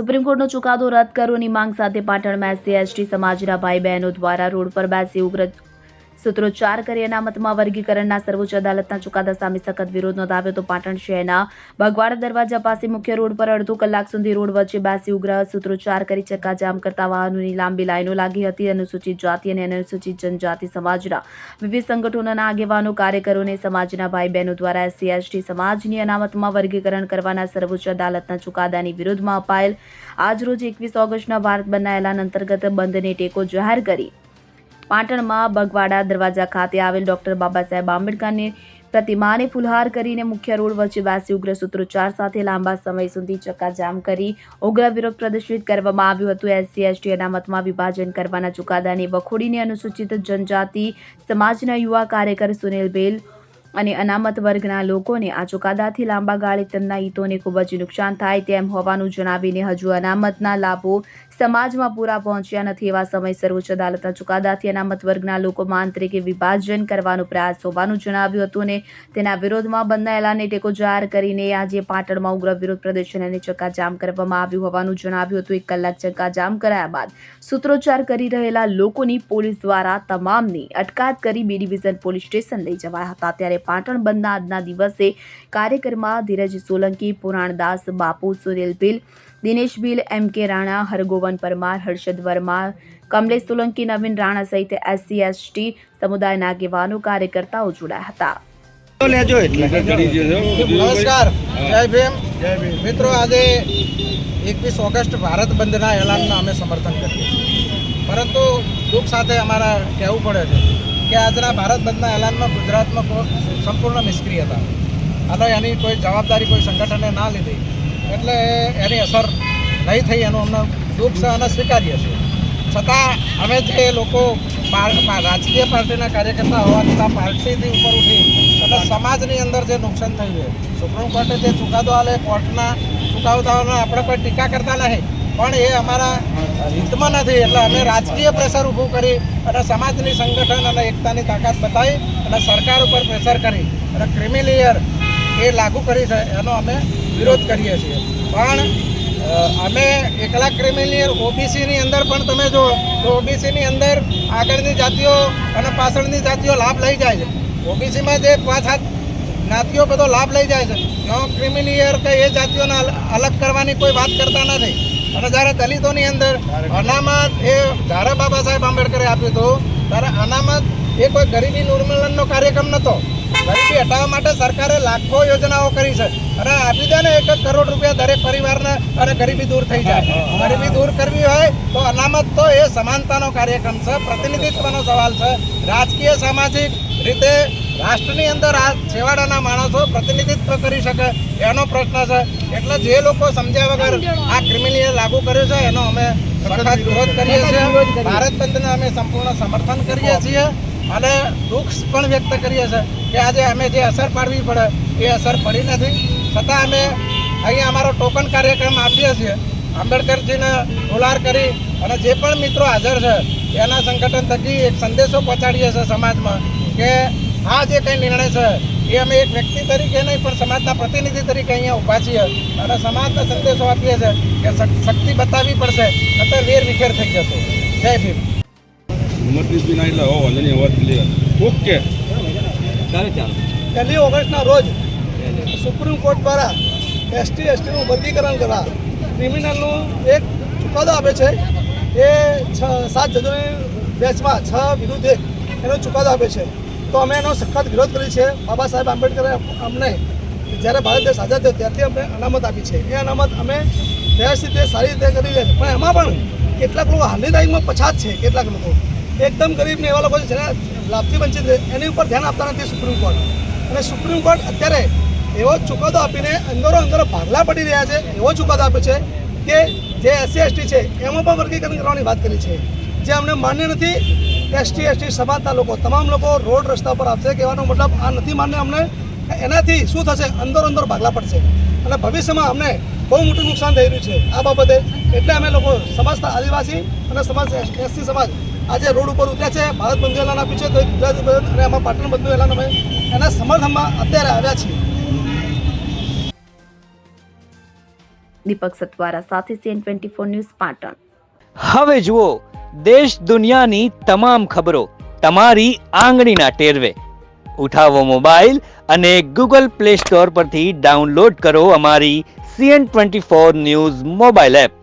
Supreme કોર્ટનો ચુકાદો રદ કરવાની માંગ સાથે પાટણમાં એસસી એસટી સમાજના ભાઈ બહેનો દ્વારા રોડ પર બેસી ઉગ્ર સૂત્રોચ્ચાર કરી અનામતમાં વર્ગીકરણના સર્વોચ્ચ અદાલતના ચુકાદા સામે સખત વિરોધ નોંધાવ્યો તો પાટણ શહેરના બગવાડ દરવાજા પાસે મુખ્ય રોડ પર અડધો કલાક સુધી રોડ વચ્ચે બેસી ઉગ્ર સૂત્રોચ્ચાર કરી ચક્કાજામ કરતા વાહનોની લાંબી લાઈનો લાગી હતી. અનુસૂચિત જાતિ અને અનુસૂચિત જનજાતિ સમાજના વિવિધ સંગઠનોના આગેવાનો કાર્યકરોને સમાજના ભાઈ બહેનો દ્વારા એસસી, એસટી સમાજની અનામતમાં વર્ગીકરણ કરવાના સર્વોચ્ચ અદાલતના ચુકાદાની વિરોધમાં અપાયેલ. આજરોજ એકવીસ ઓગસ્ટના ભારત બંધના અંતર્ગત બંધને ટેકો જાહેર કરી પાટણમાં બગવાડા દરવાજા ખાતે આવેલ ડોક્ટર બાબા સાહેબ આંબેડકરની પ્રતિમાને ફુલહાર કરીને મુખ્ય રોડ વચ્ચે બેસી ઉગ્ર સૂત્રોચ્ચાર સાથે લાંબા સમય સુધી ચક્કાજામ કરી ઉગ્ર વિરોધ પ્રદર્શિત કરવામાં આવ્યું હતું. એસસી, એસટી અનામતમાં વિભાજન કરવાના ચુકાદાને વખોડીને અનુસૂચિત જનજાતિ સમાજના યુવા કાર્યકર સુનિલ બેલ અને અનામત વર્ગના લોકોને આ ચુકાદાથી લાંબા ગાળે તેમના હિતોને ખૂબ જ નુકસાન થાય તેમ હોવાનું જણાવીને હજુ અનામતના લાભો સમાજમાં પૂરા પહોંચ્યા નથી એવા સમય સર્વોચ્ચ અદાલતના ચુકાદાથી અનામત વર્ગના લોકોમાં આંતરિક વિભાજન કરવાનો પ્રયાસ હોવાનું જણાવ્યું હતું અને તેના વિરોધમાં બંધના એલાનને ટેકો જાહેર કરીને આજે પાટણમાં ઉગ્ર વિરોધ પ્રદર્શન અને ચક્કાજામ કરવામાં આવ્યું હોવાનું જણાવ્યું હતું. એક કલાક ચક્કાજામ કરાયા બાદ સૂત્રોચ્ચાર કરી રહેલા લોકોની પોલીસ દ્વારા તમામની અટકાયત કરી બી ડિવિઝન પોલીસ સ્ટેશન લઈ જવાયા હતા. ત્યારે પાટણ બંધના આજના દિવસે કાર્યક્રમમાં ધીરજ સોલંકી, પુરાણદાસ, બાપુ સુરેલ ભીલ દિનેશ ભીલ એમ કે રાણા, હરગોવન પરમાર, હર્ષદ વર્મા, કમલેશ સોલંકી, નવીન રાણા સહિત એસસી, એસટી સમુદાયના આગેવાનો કાર્યકર્તાઓ જોડાયા હતા. નમસ્કાર. જય ભીમ. મિત્રો, આજે એકવીસ ઓગસ્ટ ભારત બંધના એલાનનું અમે સમર્થન કરીએ પરંતુ દુઃખ સાથે અમારા કહેવું પડે છે કે આજના ભારત બંધના એલાનમાં ગુજરાતમાં સંપૂર્ણ સંપૂર્ણ નિષ્ક્રિયતા. અને એની કોઈ જવાબદારી કોઈ સંગઠને ના લીધી. એટલે એની અસર નહીં થઈ, એનું અમને દુઃખ છે અને સ્વીકારીએ છીએ. છતાં અમે જે લોકો રાજકીય પાર્ટીના કાર્યકર્તા હોવા છતાં પાર્ટીથી ઉપર ઉઠી અને સમાજની અંદર જે નુકસાન થયું છે. સુપ્રીમ કોર્ટે જે ચુકાદો આલે, કોર્ટના ચુકાદાઓને આપણે કોઈ ટીકા કરતા નહીં, પણ એ અમારા હિતમાં નથી. એટલે અમે રાજકીય પ્રેશર ઊભું કરી અને સમાજની સંગઠન અને એકતાની તાકાત બતાવી અને સરકાર ઉપર પ્રેશર કરી અને ક્રિમિલિયર એ લાગુ કરી છે. એનો અમે વિરોધ કરીએ છીએ. પણ અમે એકલા ક્રિમિનલ ઓબીસીની અંદર પણ તમે જો તો ઓબીસીની અંદર આગળની જાતિઓ અને પાછળની જાતિઓ લાભ લઈ જાય છે. ઓબીસીમાં જે પાંચ હાથ જ્ઞાતિઓ બધો લાભ લઈ જાય છે. એમાં ક્રિમિનિયર કે એ જાતિઓને અલગ કરવાની કોઈ વાત કરતા નથી. અને જ્યારે દલિતોની અંદર અનામત એ જ્યારે બાબા સાહેબ આંબેડકરે આપ્યું હતું, ત્યારે અનામત એ કોઈ ગરીબી નિર્મૂલનનો કાર્યક્રમ નહોતો. ગરીબી હટાવવા માટે સરકારે લાખો યોજનાઓ કરી છે. અને આપી દે ને એક કરોડ રૂપિયા દરેક પરિવારને અને ગરીબી દૂર થઈ જાય. ગરીબી દૂર કરવી હોય તો અનામત તો એ સમાનતાનો કાર્યક્રમ છે પ્રતિનિધિત્વનો સવાલ છે. રાજકીય સામાજિક રીતે રાષ્ટ્રની અંદર આ છેવાડાના માણસો પ્રતિનિધિત્વ કરી શકે એનો પ્રશ્ન છે. એટલે જે લોકો સમજ્યા વગર આ ક્રિમિનલ લાગુ કર્યો છે એનો અમે સખત વિરોધ કરીએ છીએ. ભારત બંધને અમે સંપૂર્ણ સમર્થન કરીએ છીએ. અને દુઃખ પણ વ્યક્ત કરીએ છીએ કે આજે અમે જે અસર પાડવી પડે, એ અસર પડી નથી. છતાં અમે અહીંયા અમારો ટોકન કાર્યક્રમ આપીએ છીએ. આંબેડકરજીને ફુલાર કરી અને જે પણ મિત્રો હાજર છે, એના સંગઠન થકી એક સંદેશો પહોંચાડીએ છીએ સમાજમાં કે આ જે કંઈ નિર્ણય છે, એ અમે એક વ્યક્તિ તરીકે નહીં, પણ સમાજના પ્રતિનિધિ તરીકે અહીંયા ઊભા છીએ અને સમાજને સંદેશો આપીએ છીએ કે શક- શક્તિ બતાવવી પડશે નતર વેર વિખેર થઈ જશે. જય ભીમ. હિંમતની બી ના એટલે હો વાંધો નહીં અવાજ ક્લિયર ઓકે. પહેલી ઓગસ્ટના રોજ સુપ્રીમ કોર્ટ દ્વારા એસટી એસટીનું વર્ગીકરણ કરવા ક્રિમિનલનું એક ચુકાદો આપે છે. એ છ સાત જજોની બેચમાં છ વિરુદ્ધ એક એનો ચુકાદો આપે છે. તો અમે એનો સખત વિરોધ કરી છે બાબા સાહેબ આંબેડકરે અમને જ્યારે ભારત દેશ આઝાદ થયો ત્યારથી અમને અનામત આપી છે. એ અનામત અમે વ્યવસ્થિત રીતે સારી રીતે કરી લે છે. પણ એમાં પણ કેટલાક લોકો હાલની તારીખમાં પછાત છે કેટલાક લોકો. એકદમ ગરીબને એવા લોકો છે લાભથી વંચિત છે. એની ઉપર ધ્યાન આપતા નથી સુપ્રીમ કોર્ટ. અને સુપ્રીમ કોર્ટ અત્યારે એવો ચુકાદો આપીને અંદરો અંદરો ભાગલા પડી રહ્યા છે, એવો ચુકાદો આપ્યો છે કે જે એસસી, એસટી છે, એમાં પણ વર્ગીકરણ કરવાની વાત કરી છે. જે અમને માન્ય નથી, એસટી એસટી સમાજના લોકો, તમામ લોકો રોડ રસ્તા પર આવશે કહેવાનો મતલબ આ નથી માન્ય અમને. એનાથી શું થશે? અંદરો અંદર ભાગલા પડશે. અને ભવિષ્યમાં અમને બહુ મોટું નુકસાન થઈ રહ્યું છે આ બાબતે. એટલે અમે લોકો સમાજના આદિવાસી અને સમાજ એસસી સમાજ આજે રોડ ઉપર ઉતર્યા છે ભારત બંધુ એલાન આપ્યું છે તો ગુજરાત બંધ અને આમાં પાટણ બંધુ એલાન અમે એના સમર્થનમાં અત્યારે આવ્યા છીએ. દીપક સતવારા સાથે CN twenty four news Patan. હવે જુઓ દેશ દુનિયાની તમામ ખબરો તમારી આંગળીના ટેરવે. ઉઠાવો મોબાઈલ અને ગૂગલ પ્લે સ્ટોર પરથી ડાઉનલોડ કરો અમારી CN twenty four news mobile app.